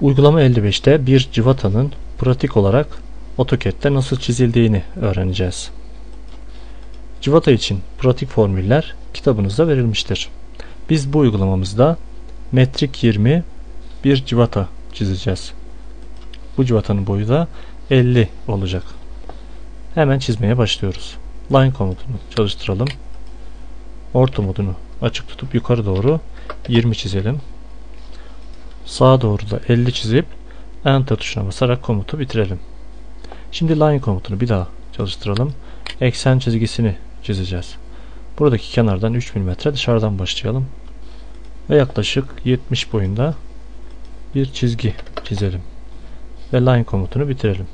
Uygulama 55'te bir civatanın pratik olarak AutoCAD'de nasıl çizildiğini öğreneceğiz. Civata için pratik formüller kitabınızda verilmiştir. Biz bu uygulamamızda metrik 20 bir civata çizeceğiz. Bu civatanın boyu da 50 olacak. Hemen çizmeye başlıyoruz. Line komutunu çalıştıralım. Orta modunu açık tutup yukarı doğru 20 çizelim. Sağa doğru da 50 çizip Enter tuşuna basarak komutu bitirelim. Şimdi line komutunu bir daha çalıştıralım. Eksen çizgisini çizeceğiz. Buradaki kenardan 3 mm dışarıdan başlayalım. Ve yaklaşık 70 boyunda bir çizgi çizelim. Ve line komutunu bitirelim.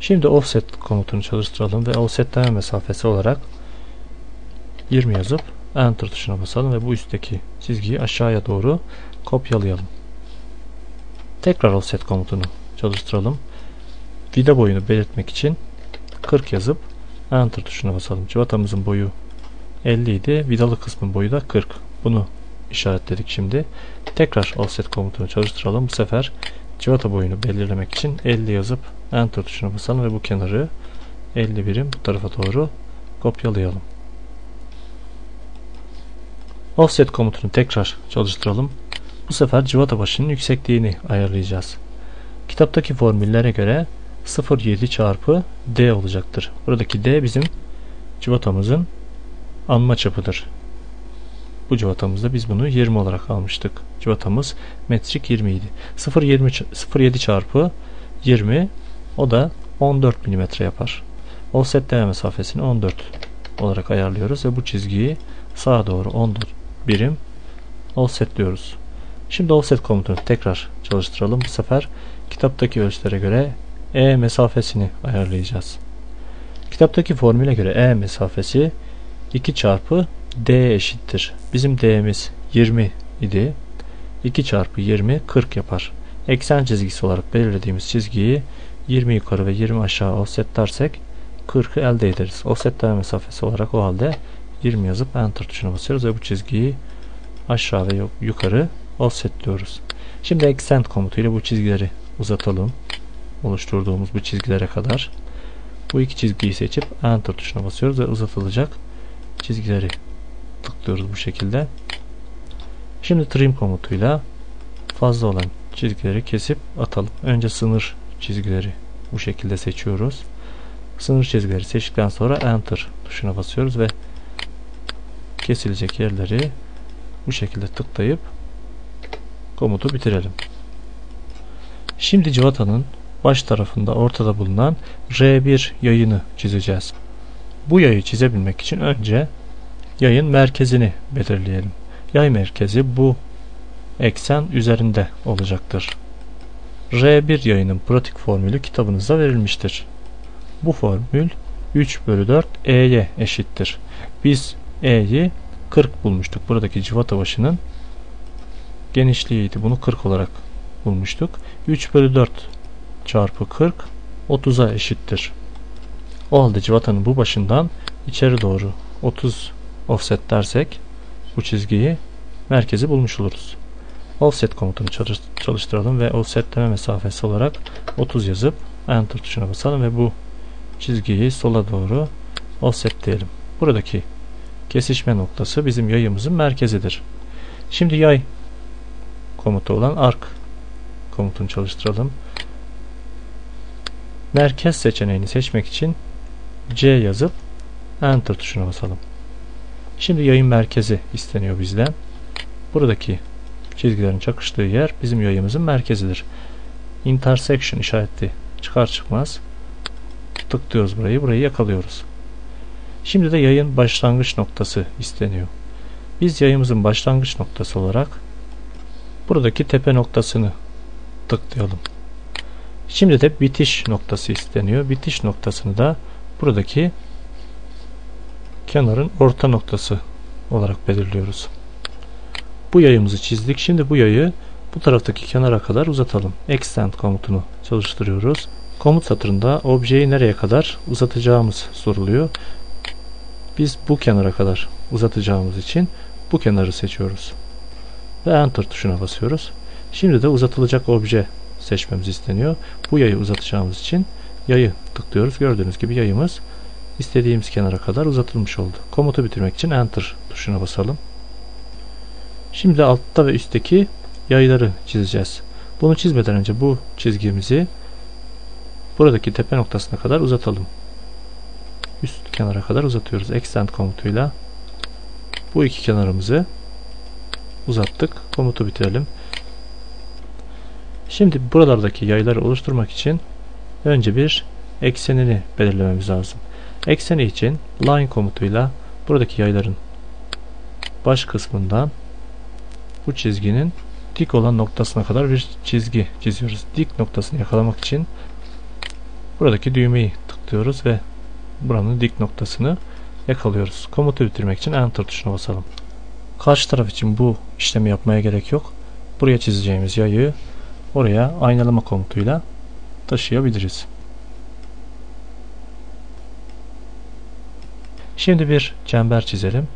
Şimdi offset komutunu çalıştıralım ve offsetleme mesafesi olarak 20 yazıp enter tuşuna basalım ve bu üstteki çizgiyi aşağıya doğru kopyalayalım. Tekrar offset komutunu çalıştıralım. Vida boyunu belirtmek için 40 yazıp enter tuşuna basalım. Civatamızın boyu 50 idi. Vidalı kısmın boyu da 40. Bunu işaretledik şimdi. Tekrar offset komutunu çalıştıralım. Bu sefer civata boyunu belirlemek için 50 yazıp enter tuşuna basalım ve bu kenarı 50 birim bu tarafa doğru kopyalayalım. Offset komutunu tekrar çalıştıralım. Bu sefer civata başının yüksekliğini ayarlayacağız. Kitaptaki formüllere göre 0,7 çarpı D olacaktır. Buradaki D bizim civatamızın anma çapıdır. Bu civatamızda biz bunu 20 olarak almıştık. Civatamız metrik 20 idi. 0,7 çarpı 20 o da 14 mm yapar. Offsetleme mesafesini 14 olarak ayarlıyoruz ve bu çizgiyi sağa doğru 14 birim offsetliyoruz. Şimdi offset komutunu tekrar çalıştıralım. Bu sefer kitaptaki ölçülere göre E mesafesini ayarlayacağız. Kitaptaki formüle göre E mesafesi 2 çarpı D eşittir. Bizim D'miz 20 idi. 2 çarpı 20 40 yapar. Eksen çizgisi olarak belirlediğimiz çizgiyi 20 yukarı ve 20 aşağı offsetlersek 40'ı elde ederiz. Offsetleme mesafesi olarak o halde 20 yazıp enter tuşuna basıyoruz ve bu çizgiyi aşağı ve yukarı offsetliyoruz. Şimdi extend komutuyla bu çizgileri uzatalım. Oluşturduğumuz bu çizgilere kadar. Bu iki çizgiyi seçip enter tuşuna basıyoruz ve uzatılacak çizgileri tıklıyoruz bu şekilde. Şimdi trim komutuyla fazla olan çizgileri kesip atalım. Önce sınır çizgileri bu şekilde seçiyoruz. Sınır çizgileri seçtikten sonra enter tuşuna basıyoruz ve kesilecek yerleri bu şekilde tıklayıp komutu bitirelim. Şimdi civatanın baş tarafında ortada bulunan R1 yayını çizeceğiz. Bu yayı çizebilmek için önce yayın merkezini belirleyelim. Yay merkezi bu eksen üzerinde olacaktır. R1 yayının pratik formülü kitabınızda verilmiştir. Bu formül 3 bölü 4 E'ye eşittir. Biz E'yi 40 bulmuştuk. Buradaki civata başının genişliğiydi. Bunu 40 olarak bulmuştuk. 3 bölü 4 çarpı 40 30'a eşittir. O halde civatanın bu başından içeri doğru 30 offset dersek bu çizgiyi merkezi bulmuş oluruz. Offset komutunu çalıştıralım ve offsetleme mesafesi olarak 30 yazıp enter tuşuna basalım ve bu çizgiyi sola doğru offsetleyelim. Buradaki kesişme noktası bizim yayımızın merkezidir. Şimdi yay komutu olan arc komutunu çalıştıralım. Merkez seçeneğini seçmek için C yazıp Enter tuşuna basalım. Şimdi yayın merkezi isteniyor bizden. Buradaki çizgilerin çakıştığı yer bizim yayımızın merkezidir. Intersection işareti çıkar çıkmaz tıklıyoruz burayı. Burayı yakalıyoruz. Şimdi de yayın başlangıç noktası isteniyor. Biz yayımızın başlangıç noktası olarak buradaki tepe noktasını tıklayalım. Şimdi de bitiş noktası isteniyor. Bitiş noktasını da buradaki kenarın orta noktası olarak belirliyoruz. Bu yayımızı çizdik. Şimdi bu yayı bu taraftaki kenara kadar uzatalım. Extend komutunu çalıştırıyoruz. Komut satırında objeyi nereye kadar uzatacağımız soruluyor. Biz bu kenara kadar uzatacağımız için bu kenarı seçiyoruz. Ve Enter tuşuna basıyoruz. Şimdi de uzatılacak obje seçmemiz isteniyor. Bu yayı uzatacağımız için yayı tıklıyoruz. Gördüğünüz gibi yayımız istediğimiz kenara kadar uzatılmış oldu. Komutu bitirmek için Enter tuşuna basalım. Şimdi altta ve üstteki yayları çizeceğiz. Bunu çizmeden önce bu çizgimizi buradaki tepe noktasına kadar uzatalım. Üst kenara kadar uzatıyoruz. Extend komutuyla bu iki kenarımızı uzattık. Komutu bitirelim. Şimdi buralardaki yayları oluşturmak için önce bir eksenini belirlememiz lazım. Ekseni için line komutuyla buradaki yayların baş kısmından bu çizginin dik olan noktasına kadar bir çizgi çiziyoruz. Dik noktasını yakalamak için buradaki düğmeyi tıklıyoruz ve buranın dik noktasını yakalıyoruz. Komutu bitirmek için Enter tuşuna basalım. Karşı taraf için bu işlemi yapmaya gerek yok. Buraya çizeceğimiz yayı oraya aynalama komutuyla taşıyabiliriz. Şimdi bir çember çizelim.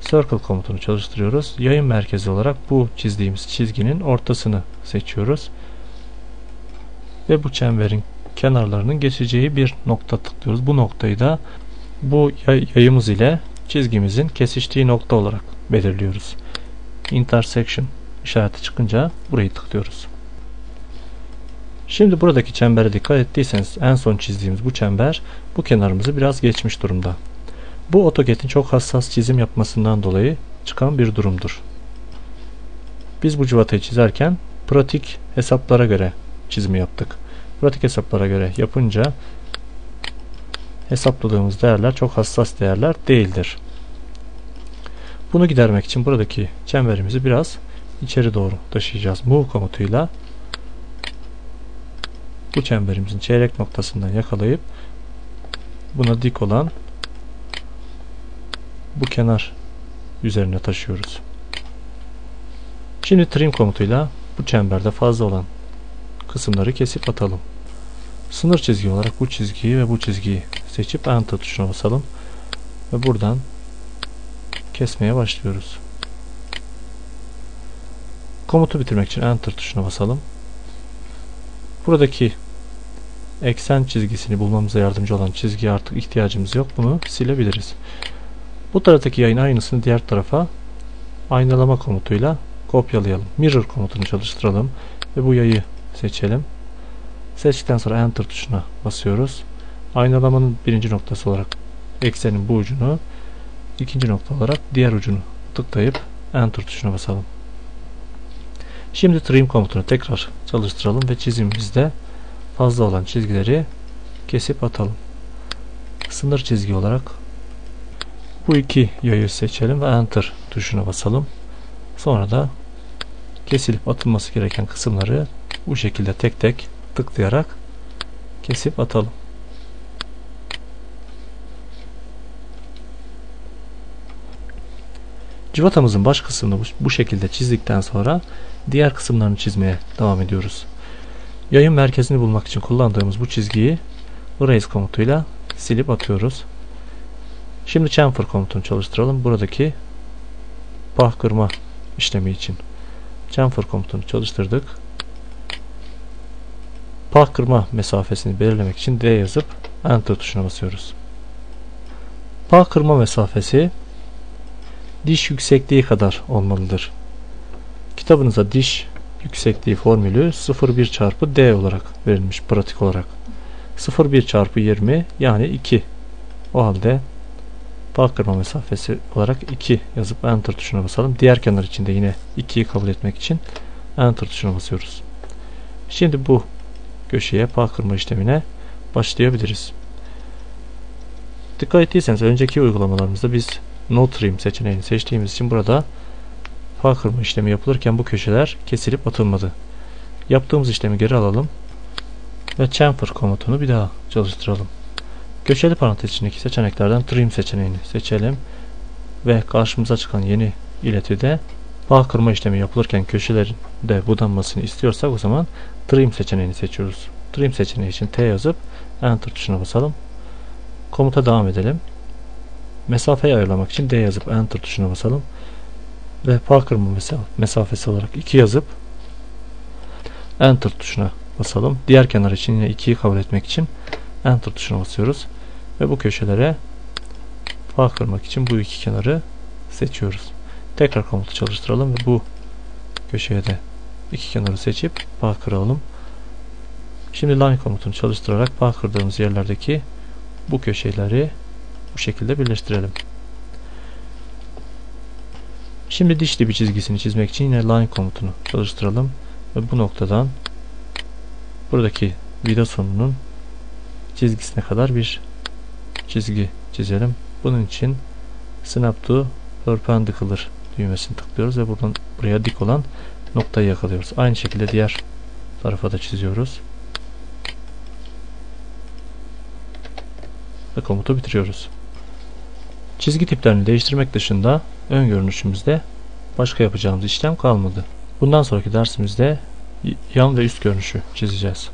Circle komutunu çalıştırıyoruz. Yayın merkezi olarak bu çizdiğimiz çizginin ortasını seçiyoruz. Ve bu çemberin kenarlarının geçeceği bir nokta tıklıyoruz. Bu noktayı da bu yayımız ile çizgimizin kesiştiği nokta olarak belirliyoruz. Intersection işareti çıkınca burayı tıklıyoruz. Şimdi buradaki çembere dikkat ettiyseniz en son çizdiğimiz bu çember bu kenarımızı biraz geçmiş durumda. Bu AutoCAD'in çok hassas çizim yapmasından dolayı çıkan bir durumdur. Biz bu civatayı çizerken pratik hesaplara göre çizimi yaptık. Pratik hesaplara göre yapınca hesapladığımız değerler çok hassas değerler değildir. Bunu gidermek için buradaki çemberimizi biraz içeri doğru taşıyacağız. Move komutuyla bu çemberimizin çeyrek noktasından yakalayıp buna dik olan bu kenar üzerine taşıyoruz. Şimdi trim komutuyla bu çemberde fazla olan kısımları kesip atalım. Sınır çizgi olarak bu çizgiyi ve bu çizgiyi seçip Enter tuşuna basalım. Ve buradan kesmeye başlıyoruz. Komutu bitirmek için Enter tuşuna basalım. Buradaki eksen çizgisini bulmamıza yardımcı olan çizgiye artık ihtiyacımız yok. Bunu silebiliriz. Bu taraftaki yayın aynısını diğer tarafa aynalama komutuyla kopyalayalım. Mirror komutunu çalıştıralım ve bu yayı seçelim. Seçtikten sonra Enter tuşuna basıyoruz. Aynalamanın birinci noktası olarak eksenin bu ucunu, ikinci nokta olarak diğer ucunu tıklayıp Enter tuşuna basalım. Şimdi Trim komutunu tekrar çalıştıralım ve çizimimizde fazla olan çizgileri kesip atalım. Sınır çizgi olarak bu iki yayı seçelim ve Enter tuşuna basalım. Sonra da kesilip atılması gereken kısımları bu şekilde tek tek tıklayarak kesip atalım. Civatamızın baş kısmını bu şekilde çizdikten sonra diğer kısımlarını çizmeye devam ediyoruz. Yayın merkezini bulmak için kullandığımız bu çizgiyi Erase komutuyla silip atıyoruz. Şimdi chamfer komutunu çalıştıralım. Buradaki pah kırma işlemi için. Chamfer komutunu çalıştırdık. Pah kırma mesafesini belirlemek için D yazıp Enter tuşuna basıyoruz. Pah kırma mesafesi diş yüksekliği kadar olmalıdır. Kitabınıza diş yüksekliği formülü 0,1 çarpı D olarak verilmiş pratik olarak. 0,1 çarpı 20 yani 2. O halde bağ kırma mesafesi olarak 2 yazıp Enter tuşuna basalım. Diğer kenar için de yine 2'yi kabul etmek için Enter tuşuna basıyoruz. Şimdi bu köşeye bağ kırma işlemine başlayabiliriz. Dikkat ettiyseniz önceki uygulamalarımızda biz No Trim seçeneğini seçtiğimiz için burada bağ kırma işlemi yapılırken bu köşeler kesilip atılmadı. Yaptığımız işlemi geri alalım ve chamfer komutunu bir daha çalıştıralım. Köşeli parantez içindeki seçeneklerden trim seçeneğini seçelim ve karşımıza çıkan yeni iletide bağ kırma işlemi yapılırken köşelerin de budanmasını istiyorsak o zaman trim seçeneğini seçiyoruz. Trim seçeneği için T yazıp Enter tuşuna basalım. Komuta devam edelim. Mesafeyi ayarlamak için D yazıp Enter tuşuna basalım. ve mesa- mesafesi olarak 2 yazıp Enter tuşuna basalım. Diğer kenar için yine 2'yi kabul etmek için Enter tuşuna basıyoruz. Ve bu köşelere bağ için bu iki kenarı seçiyoruz. Tekrar komutu çalıştıralım ve bu köşeye de iki kenarı seçip bağ kıralım. Şimdi line komutunu çalıştırarak bağ yerlerdeki bu köşeleri bu şekilde birleştirelim. Şimdi diş dibi çizgisini çizmek için yine line komutunu çalıştıralım ve bu noktadan buradaki vida sonunun çizgisine kadar bir çizgi çizelim. Bunun için snap to perpendicular düğmesini tıklıyoruz ve buradan buraya dik olan noktayı yakalıyoruz. Aynı şekilde diğer tarafa da çiziyoruz. Ve komutu bitiriyoruz. Çizgi tiplerini değiştirmek dışında ön görünüşümüzde başka yapacağımız işlem kalmadı. Bundan sonraki dersimizde yan ve üst görünüşü çizeceğiz.